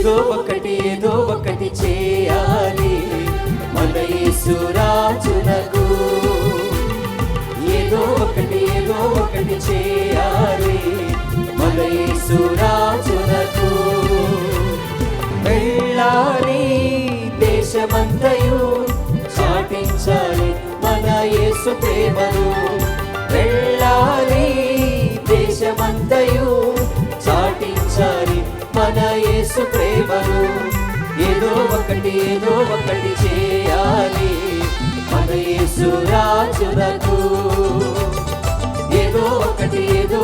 ఏదో ఒకటి ఏదో ఒకటి చేయాలి. మన యేసురాజునకు ఏదో ఒకటి ఏదో ఒకటి చేయాలి. మన యేసురాజునకు వెళ్ళాలి దేశమంతయు చాటించాలి మన యేసు ప్రేమను. వెళ్ళాలి దేశమంతయు యేసు ప్రేమను ఏదో ఒకటి ఏదో ఒకటి చేయాలి. మన యేసు రాజునకు ఏదో ఒకటి ఏదో